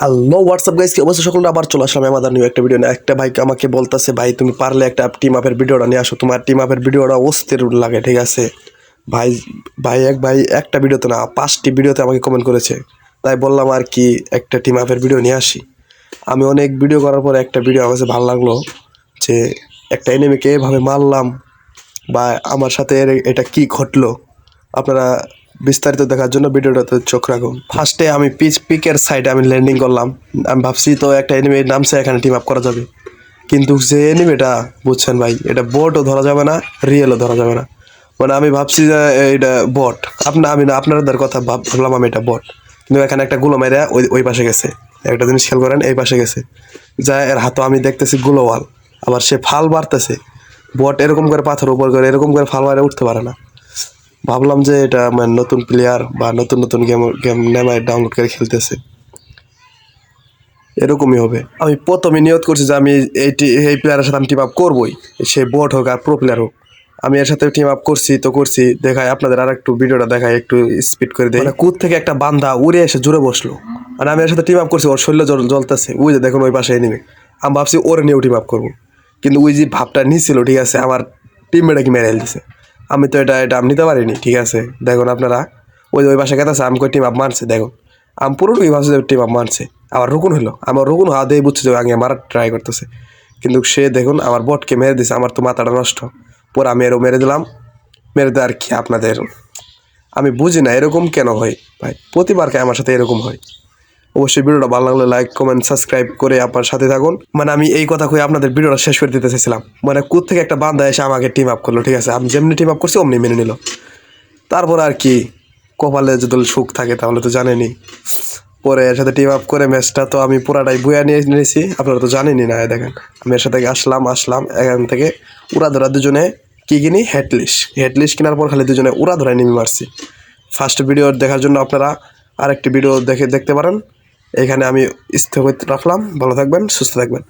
Hello WhatsApp guys কি অবশ্যই সকলটা আবার চলে আসলাম আমাদের নিউ একটা ভিডিও নিয়ে। একটা ভাই আমাকে বলতেছে, ভাই, তুমি পারলে একটা টিম আপের ভিডিওটা নিয়ে আসো। তোমার টিম আপের ভিডিওটা অস্থির লাগে, ঠিক আছে? ভাই ভাই, এক ভাই, একটা ভিডিওতে না, পাঁচটি ভিডিওতে আমাকে কমেন্ট করেছে। তাই বললাম, আর কি, একটা টিম আপের ভিডিও নিয়ে আসি। আমি অনেক ভিডিও করার পর একটা ভিডিও আমার কাছে ভালো লাগল, যে একটা এনিমিকে এভাবে মারলাম, বা আমার সাথে এটা কি ঘটলো? আপনারা বিস্তারিত দেখার জন্য ভিডিওটাতে চোখ রাখুন। ফার্স্টে আমি পিচ পিকের সাইডে আমি ল্যান্ডিং করলাম। আমি ভাবছি তো একটা এনিমি নামছে, এখানে টিম আপ করা যাবে। কিন্তু যে এনিমিটা বুঝছেন ভাই, এটা বোটও ধরা যাবে না রিয়েলও ধরা যাবে না। মানে আমি ভাবছি যে এটা বট আপনার আমি না, আপনাদের কথা ভাব- ভাবলাম আমি এটা বট কিন্তু এখানে একটা গুলো মেরে ওই ওই পাশে গেছে। একটা জিনিস খেয়াল করেন, এই পাশে গেছে। যা এর হাতও আমি দেখতেছি গুলোওয়াল আবার সে ফাল বাড়তেছে। বট এরকম করে পাথর উপর করে, এরকম করে ফাল মারে উঠতে পারে না। ভাবলাম যে এটা মানে নতুন প্লেয়ার বা নতুন নতুন গেম গেম নেমায় ডাউনলোড করে খেলতেছে। এরকমই হবে। আমি প্রথমে নিয়ত করছি যে আমি এই এই প্লেয়ারের সাথে আমি টিম আপ করবোই। সে বট হোক আর প্রো প্লেয়ার হোক। আমি এর সাথে টিম আপ করছি, তো করছি। দেখাই আপনাদের আর একটু ভিডিওটা দেখাই, একটু স্পিড করে দেয় কুদ থেকে একটা বান্দা উড়ে এসে জুড়ে বসল। আর আমি এর সাথে টিম আপ করছি, ওর শরীরে জল জ্বলতেছে। ওই যে দেখুন ওই পাশে এনিমে আমি ভাবছি ওর নিয়েও টিম আপ করব। কিন্তু ওই যে ভাবটা নিছিল, ঠিক আছে, আমার টিমমেটকে মেরে দিছে আমি তো এটা এটা আমি নিতে পারিনি, ঠিক আছে? দেখুন আপনারা, ওই ওই পাশে গেছে আমি কই টিম আপ মারছে, দেখুন। আমি পুরোটুকুই ভাবছি যে টিম আপ মারছে, আবার রুকুন হলো। আমার রুকুন হাত দিয়ে বুঝছে যে আগে মারার ট্রাই করতেছে। কিন্তু সে দেখুন, আমার বটকে মেরে দিছে, আমার তো মাথাটা নষ্ট। পরে আমি এরও মেরে দিলাম, মেরে দেওয়ার কি আপনাদের? আমি বুঝি না এরকম কেন হয়? ভাই প্রতিবার কে আমার সাথে এরকম হয়। অবশ্যই ভিডিওটা ভালো লাগলে লাইক কমেন্ট সাবস্ক্রাইব করে আপনার সাথে থাকুন। মানে আমি এই কথা কই আপনাদের ভিডিওটা শেষ করে দিতে চাইছিলাম। মানে কোথ থেকে একটা বান্ধা এসে আমাকে টিম আপ করল, ঠিক আছে? আমি যেমনি টিম আপ করছি, অমনি মেনে নিল। তারপর আর কি, কপালে যদি সুখ থাকে তাহলে তো জানেনি পরে এর সাথে টিম আপ করে ম্যাচটা তো আমি পুরাটাই বইয়া নিয়ে নিয়েছি। আপনারা তো জানেনই না দেখেন। আমি এর সাথে আসলাম আসলাম, এখান থেকে উড়া ধরা দুজনে কি কিনি? হেডলিশ হেডলিশ কেনার পর খালি দুজনে উড়া ধরায় নেমে মারছি। ফার্স্ট ভিডিও দেখার জন্য আপনারা আরেকটি ভিডিও দেখে দেখতে পারেন। এখানে আমি স্থগিত রাখলাম। ভালো থাকবেন সুস্থ থাকবেন।